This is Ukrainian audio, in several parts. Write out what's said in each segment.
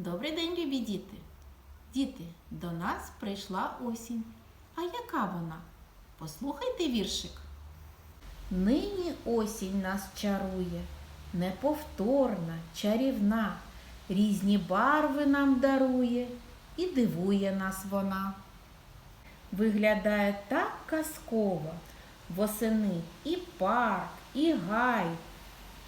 Добрий день, любі діти. Діти, до нас прийшла осінь. А яка вона? Послухайте віршик. Нині осінь нас чарує, неповторна, чарівна, різні барви нам дарує і дивує нас вона. Виглядає так казково, восени і парк, і гай,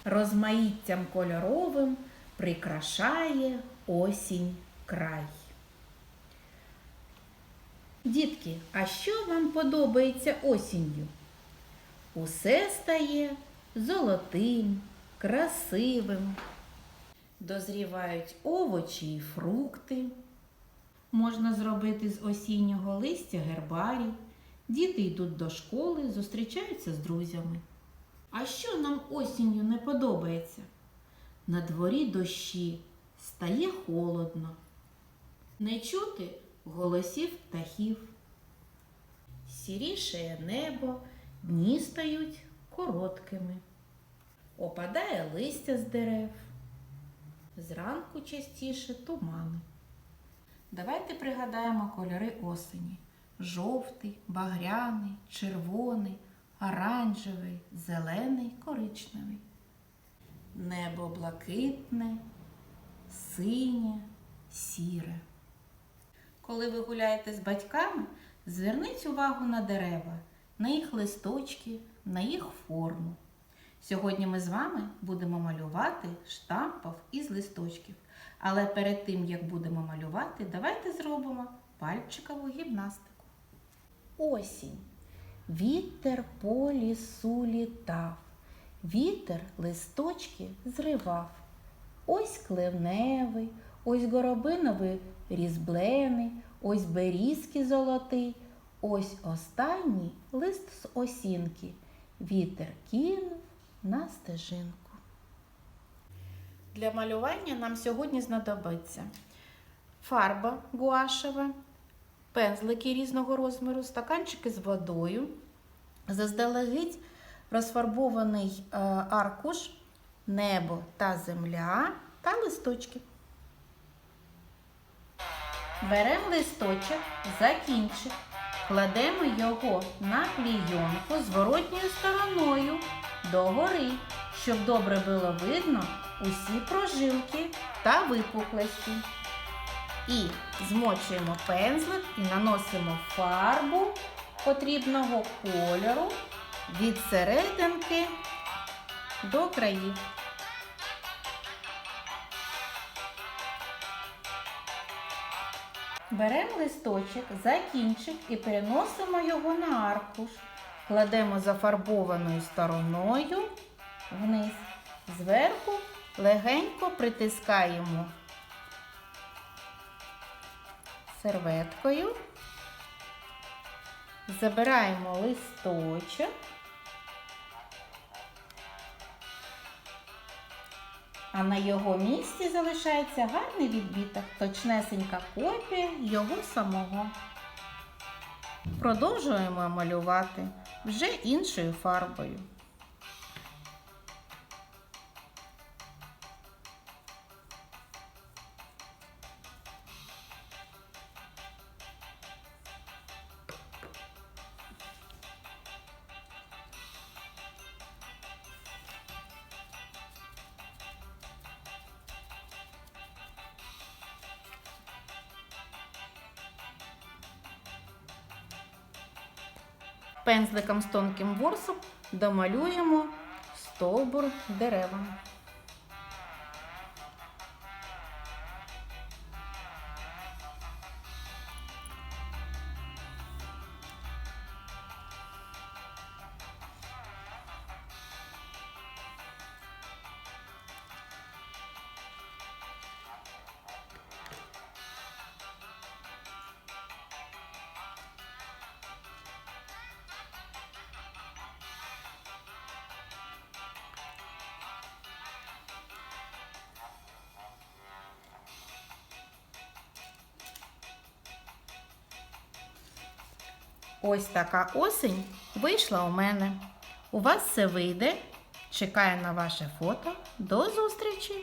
розмаїттям кольоровим прикрашає осінь край. Дітки, а що вам подобається осінню? Усе стає золотим, красивим. Дозрівають овочі і фрукти. Можна зробити з осіннього листя гербарій. Діти йдуть до школи, зустрічаються з друзями. А що нам осінню не подобається? На дворі дощі, стає холодно. Не чути голосів птахів. Сірішає небо, дні стають короткими. Опадає листя з дерев. Зранку частіше тумани. Давайте пригадаємо кольори осені: жовтий, багряний, червоний, оранжевий, зелений, коричневий. Небо блакитне, синє, сіре. Коли ви гуляєте з батьками, зверніть увагу на дерева, на їх листочки, на їх форму. Сьогодні ми з вами будемо малювати штампов із листочків. Але перед тим, як будемо малювати, давайте зробимо пальчикову гімнастику. Осінь. Вітер по лісу літав, вітер листочки зривав. Ось кливневий, ось горобиновий різблений, ось берізки золотий, ось останній лист з осінки. Вітер кинув на стежинку. Для малювання нам сьогодні знадобиться фарба гуашева, пензлики різного розміру, стаканчики з водою, заздалегідь розфарбований е, аркуш, небо та земля та листочки. Беремо листочок, закінчик, кладемо його на клійонку зворотньою стороною догори, щоб добре було видно усі прожилки та випуклості. І змочуємо пензлик і наносимо фарбу потрібного кольору від серединки до країв. Беремо листочок, закінчик і переносимо його на аркуш. Кладемо зафарбованою стороною вниз. Зверху легенько притискаємо серветкою, забираємо листочок, а на його місці залишається гарний відбіток, точнесенька копія його самого. Продовжуємо малювати вже іншою фарбою. Пензликом з тонким ворсом домалюємо стовбур дерева. Ось така осінь вийшла у мене. У вас все вийде. Чекаю на ваше фото. До зустрічі!